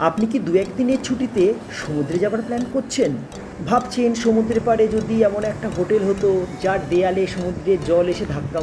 আপনি কি দু একদিনের ছুটিতে সমুদ্রে যাবার প্ল্যান করছেন? ভাবছেন সমুদ্রের পাড়ে যদি এমন একটা হোটেল হতো যার দেয়ালে সমুদ্রের জল এসে ধাক্কা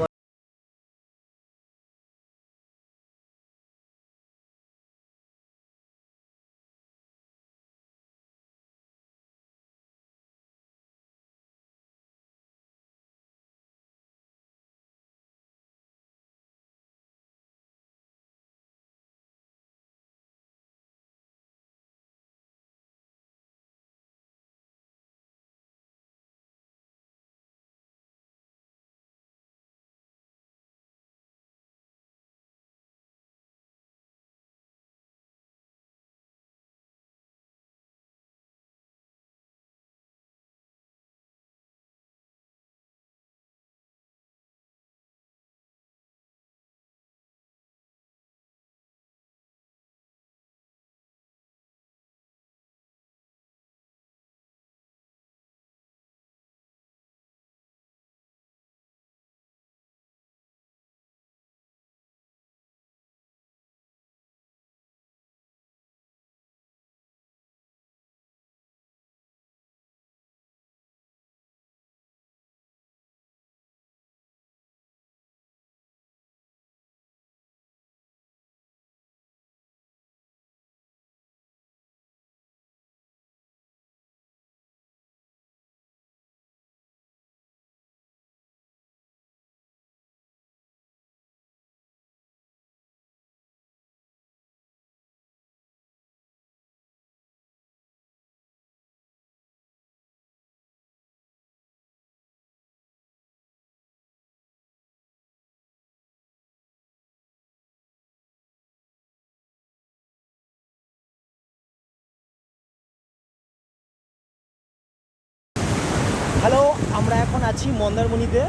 হ্যালো আমরা এখন আছি মন্দারমণিতে।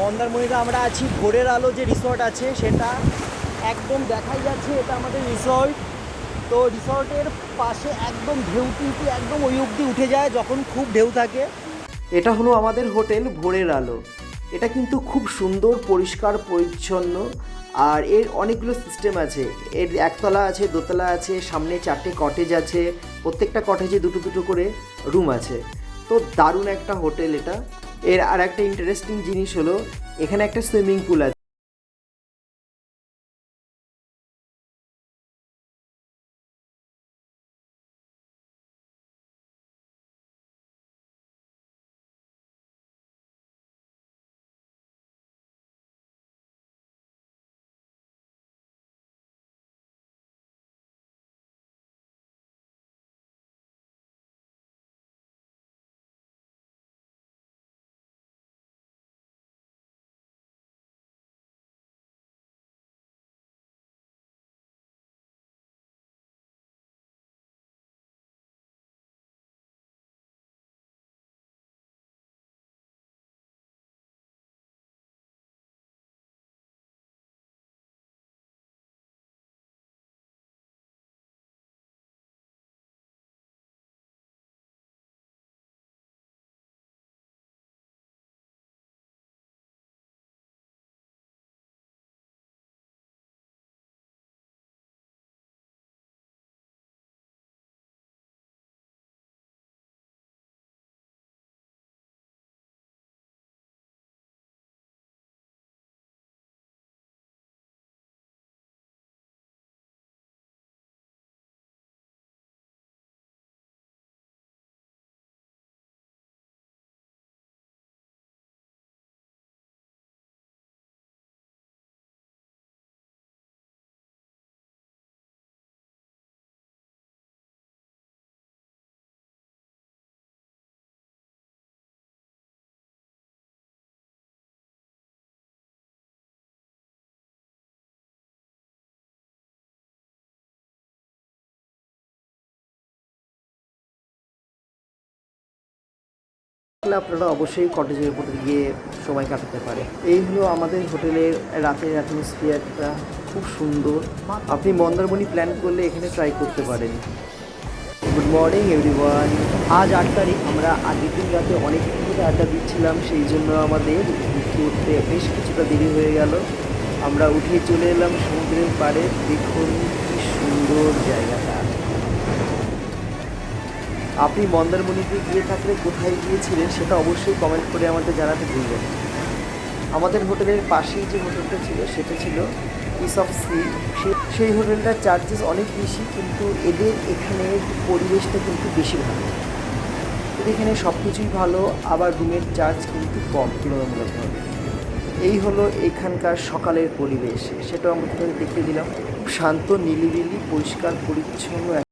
মন্দারমণিতে আমরা আছি ভোরের আলো যে রিসর্ট আছে, সেটা একদম দেখাই যাচ্ছে, এটা আমাদের রিসর্ট তো রিসর্টের পাশে একদম ঢেউ কিন্তু একদম ওই অবধি উঠে যায়, যখন খুব ঢেউ থাকে। এটা হলো আমাদের হোটেল ভোরের আলো। এটা কিন্তু খুব সুন্দর, পরিষ্কার, পরিচ্ছন্ন, আর এর অনেকগুলো সিস্টেম আছে। এর একতলা আছে, দোতলা আছে, সামনে চারটে কটেজ আছে, প্রত্যেকটা কটেজে দুটো দুটো করে রুম আছে। তো দারুণ একটা হোটেল এটা। এর আর একটা ইন্টারেস্টিং জিনিস হলো, এখানে একটা সুইমিং পুল আছে। তাহলে আপনারা অবশ্যই কটেজের উপরে গিয়ে সময় কাটাতে পারে এই হলো আমাদের হোটেলের রাতের অ্যাটমসফিয়ারটা খুব সুন্দর। আপনি মন্দারমণি প্ল্যান করলে এখানে ট্রাই করতে পারেন। গুড মর্নিং এভরিওয়ান আজ আট তারিখ, আমরা আগের দিন রাতে অনেক ধরে আড্ডা দিচ্ছিলাম, সেই জন্য আমাদের ঘুরতে উঠতে বেশ কিছুটা দেরি হয়ে গেল। আমরা উঠে চলে এলাম সমুদ্রের পাড়ে। দেখুন কি সুন্দর জায়গাটা। আপনি মন্দারমণিতে গিয়ে থাকলে কোথায় গিয়েছিলেন সেটা অবশ্যই কমেন্ট করে আমাদের জানাতে ভুলবেন আমাদের হোটেলের পাশেই যে হোটেলটা ছিল, সেটা ছিল পিস অফ সি, সেই হোটেলটার চার্জেস অনেক বেশি, কিন্তু এদের এখানে পরিবেশটা কিন্তু বেশি ভালো। এদের এখানে সব কিছুই ভালো, আবার রুমের চার্জ কিন্তু কম তুলনামূলকভাবে এই হলো এখানকার সকালের পরিবেশ। সেটাও আমরা দেখিয়ে দিলাম শান্ত নিলিবিলি পরিষ্কার, পরিচ্ছন্ন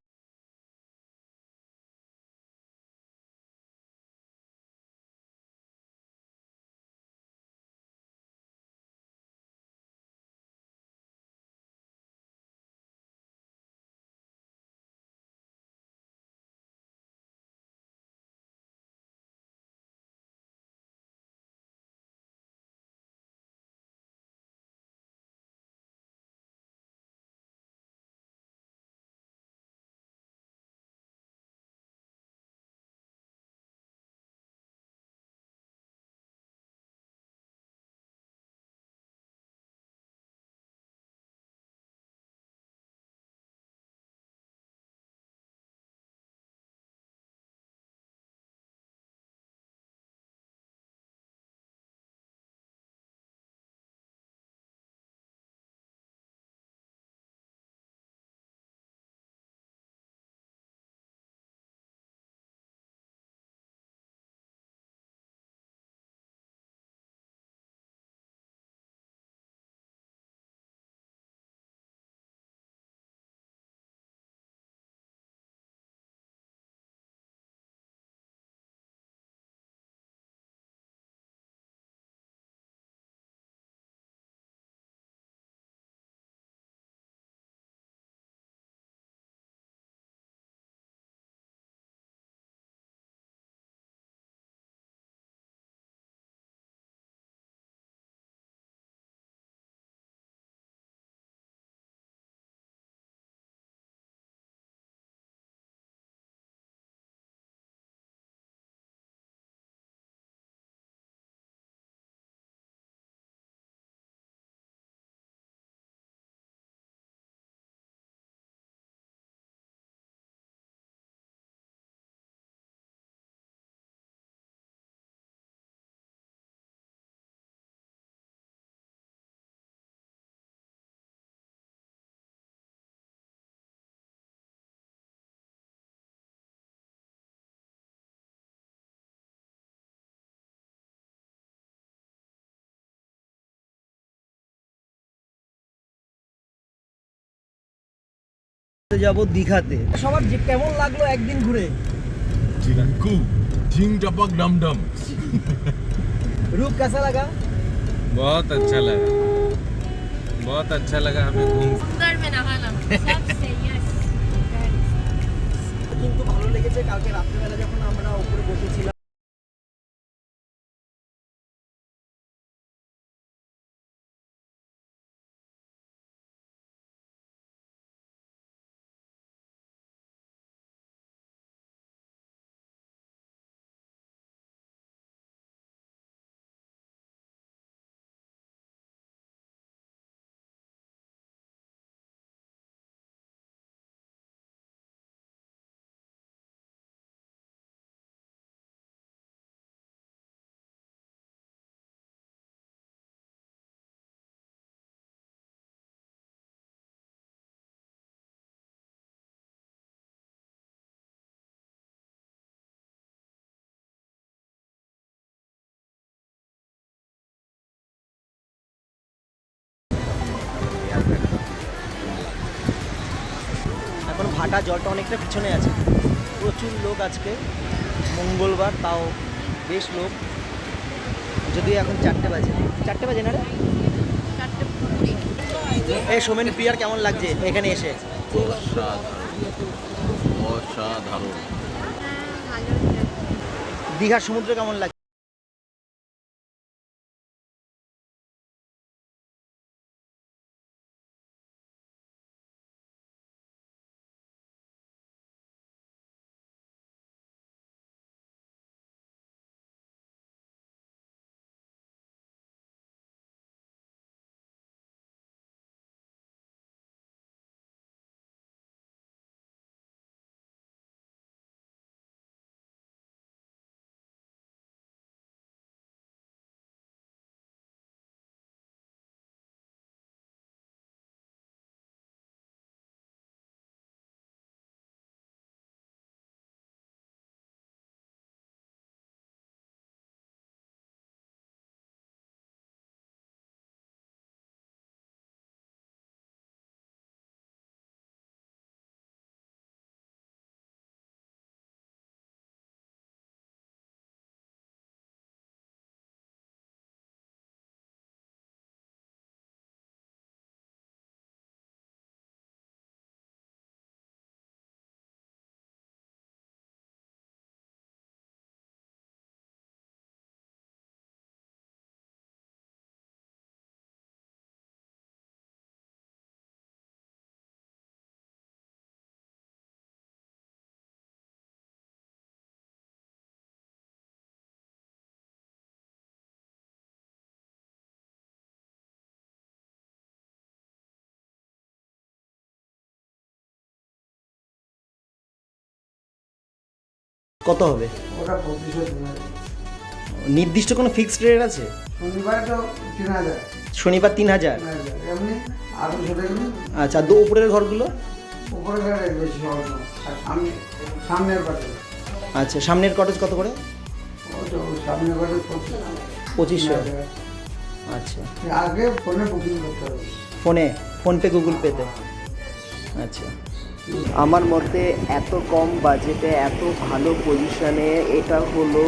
যাব দীঘাতে সবার যে কেমন লাগলো একদিন ঘুরে चिंकू झिंग टपक डम डम रूप कैसा लगा बहुत अच्छा लगा बहुत अच्छा लगा हमें घूम सुंदर में नहाना सबसे यस কিন্তু ভালো লেগেছে কালকে রাত্রিবেলা যখন আমরা উপরে বসেছিলাম ফাটা জলটা অনেকটা পিছনে আছে। প্রচুর লোক আজকে। মঙ্গলবার তাও বেশ লোক। যদিও এখন চারটে বাজে। চারটে বাজে না রে? এই সোমেন প্রিয়ার কেমন লাগছে এখানে এসে? দীঘার সমুদ্র কেমন লাগছে? কত হবে? ওটা পঁচিশশো তিন হাজার নির্দিষ্ট কোনো ফিক্সড রেট আছে? শনিবার তো তিন হাজার। শনিবার তিন হাজার? এমনি আড়াইশো টাকা আচ্ছা দু উপরের ঘরগুলো? উপরে গাড়ি বেশি সহজ না। আর সামনে সামনের পাশে আচ্ছা সামনের কটেজ কত করে? ওই তো সামনের পাশে পঁচিশ। পঁচিশশো আচ্ছা। আগে ফোনে বুকিং করতে হবে। ফোনে ফোনপে গুগল পেতে? আচ্ছা। আমার মতে এত কম বাজেটে, এত ভালো পজিশনে এটা হলো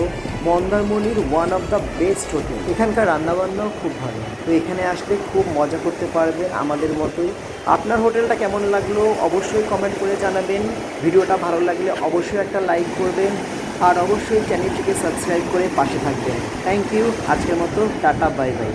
মন্দারমণির one of the best hotel এখানকার রান্নাবান্নাও খুব ভালো। তো এখানে আসলে খুব মজা করতে পারবেন আমাদের মতোই। আপনার হোটেলটা কেমন লাগল অবশ্যই কমেন্ট করে জানাবেন। ভিডিওটা ভালো লাগলে অবশ্যই একটা লাইক করবেন। আর অবশ্যই চ্যানেলটিকে সাবস্ক্রাইব করে পাশে থাকবেন। থ্যাংক ইউ আজকের মতো টাটা বাই বাই